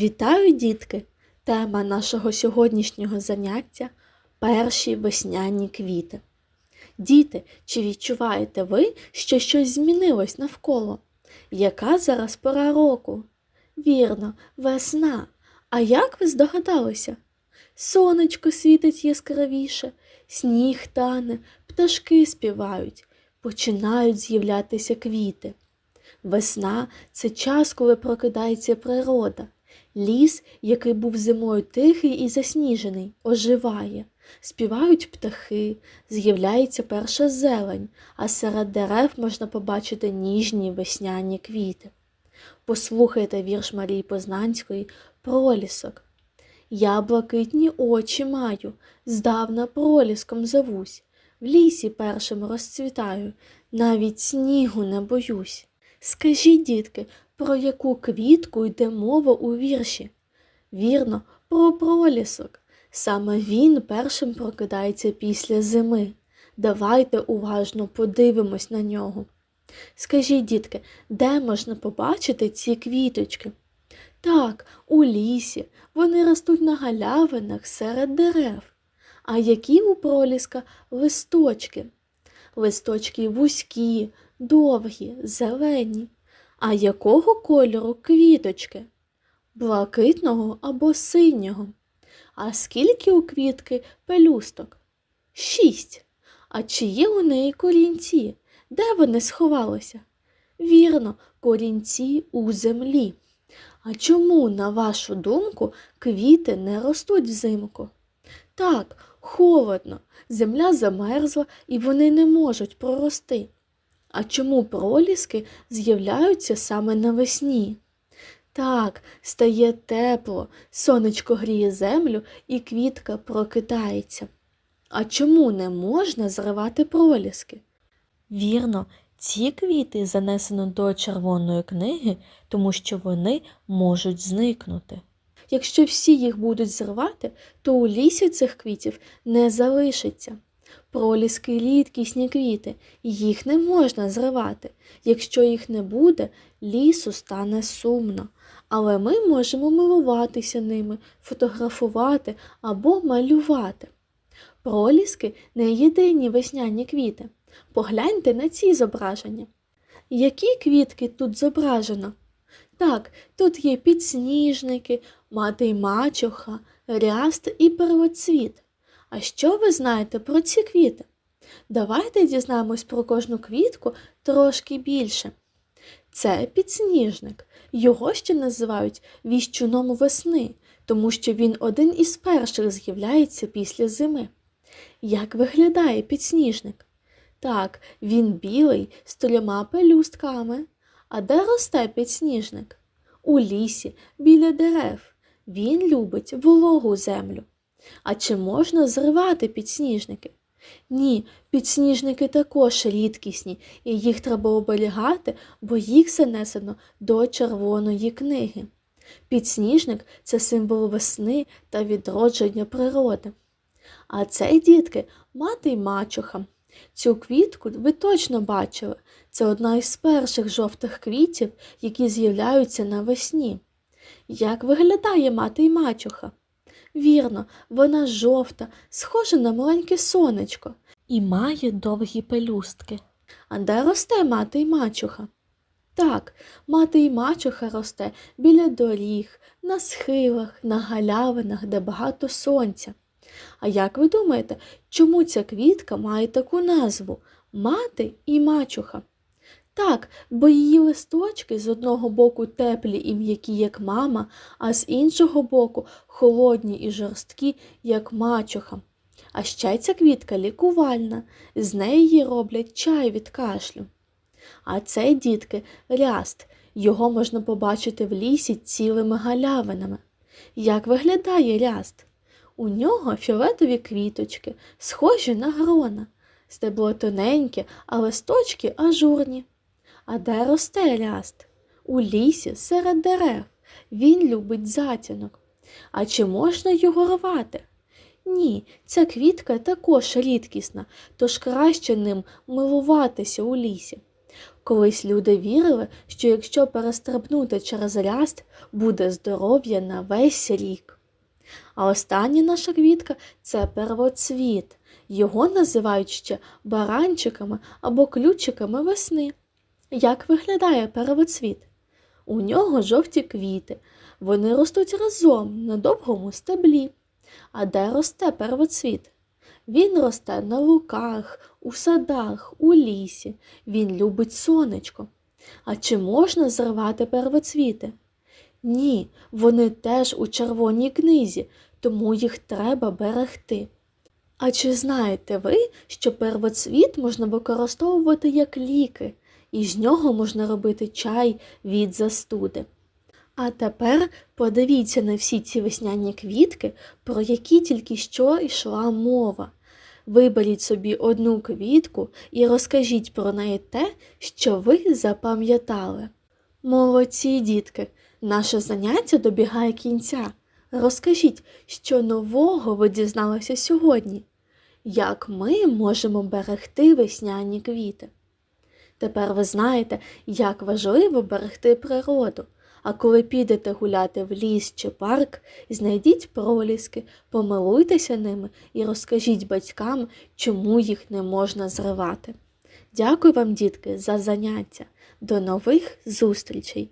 Вітаю, дітки! Тема нашого сьогоднішнього заняття перші весняні квіти. Діти, чи відчуваєте ви, що щось змінилось навколо? Яка зараз пора року? Вірно, весна. А як ви здогадалися? Сонечко світить яскравіше, сніг тане, пташки співають, починають з'являтися квіти. Весна це час, коли прокидається природа. Ліс, який був зимою тихий і засніжений, оживає. Співають птахи, з'являється перша зелень, а серед дерев можна побачити ніжні весняні квіти. Послухайте вірш Марії Познанської Пролісок. Я блакитні очі маю, здавна проліском зовусь. В лісі першим розцвітаю, навіть снігу не боюсь. Скажіть, дітки, про яку квітку йде мова у вірші? Вірно, про пролісок. Саме він першим прокидається після зими. Давайте уважно подивимось на нього. Скажіть, дітки, де можна побачити ці квіточки? Так, у лісі. Вони ростуть на галявинах серед дерев. А які у проліска листочки? Листочки вузькі, довгі, зелені. А якого кольору квіточки? Блакитного або синього. А скільки у квітки пелюсток? Шість. А чи є у неї корінці? Де вони сховалися? Вірно, корінці у землі. А чому, на вашу думку, квіти не ростуть взимку? Так, холодно, земля замерзла і вони не можуть прорости. А чому проліски з'являються саме навесні? Так, стає тепло, сонечко гріє землю і квітка прокидається. А чому не можна зривати проліски? Вірно, ці квіти занесено до червоної книги, тому що вони можуть зникнути. Якщо всі їх будуть зривати, то у лісі цих квітів не залишиться. Проліски рідкісні квіти, їх не можна зривати. Якщо їх не буде, лісу стане сумно. Але ми можемо милуватися ними, фотографувати або малювати. Проліски не єдині весняні квіти. Погляньте на ці зображення. Які квітки тут зображено? Так, тут є підсніжники, мати й мачуха, ряст і первоцвіт. А що ви знаєте про ці квіти? Давайте дізнаємось про кожну квітку трошки більше. Це підсніжник. Його ще називають віщуном весни, тому що він один із перших з'являється після зими. Як виглядає підсніжник? Так, він білий з трьома пелюстками. А де росте підсніжник? У лісі, біля дерев. Він любить вологу землю. А чи можна зривати підсніжники? Ні, підсніжники також рідкісні, і їх треба оберігати, бо їх занесено до червоної книги. Підсніжник це символ весни та відродження природи. А це, дітки, мати й мачуха. Цю квітку ви точно бачили. Це одна із перших жовтих квітів, які з'являються навесні. Як виглядає мати й мачуха? Вірно, вона жовта, схожа на маленьке сонечко і має довгі пелюстки. А де росте мати й мачуха? Так, мати й мачуха росте біля доріг, на схилах, на галявинах, де багато сонця. А як ви думаєте, чому ця квітка має таку назву мати і мачуха? Так, бо її листочки з одного боку теплі і м'які, як мама, а з іншого боку холодні і жорсткі, як мачуха. А ще ця квітка лікувальна, з неї роблять чай від кашлю. А це, дітки, ряст. Його можна побачити в лісі цілими галявинами. Як виглядає ряст? У нього фіолетові квіточки, схожі на грона, стебло тоненьке, а листочки ажурні. А де росте ряст? У лісі серед дерев. Він любить затінок. А чи можна його рвати? Ні, ця квітка також рідкісна, тож краще ним милуватися у лісі. Колись люди вірили, що якщо перестрибнути через ряст, буде здоров'я на весь рік. А остання наша квітка це первоцвіт. Його називають ще баранчиками або ключиками весни. Як виглядає первоцвіт? У нього жовті квіти. Вони ростуть разом на довгому стеблі. А де росте первоцвіт? Він росте на луках, у садах, у лісі. Він любить сонечко. А чи можна зривати первоцвіти? Ні, вони теж у червоній книзі, тому їх треба берегти. А чи знаєте ви, що первоцвіт можна використовувати як ліки, і з нього можна робити чай від застуди? А тепер подивіться на всі ці весняні квітки, про які тільки що йшла мова. Виберіть собі одну квітку і розкажіть про неї те, що ви запам'ятали. Молодці, дітки, наше заняття добігає кінця. Розкажіть, що нового ви дізналися сьогодні? Як ми можемо берегти весняні квіти? Тепер ви знаєте, як важливо берегти природу. А коли підете гуляти в ліс чи парк, знайдіть проліски, помилуйтеся ними і розкажіть батькам, чому їх не можна зривати. Дякую вам, дітки, за заняття. До нових зустрічей!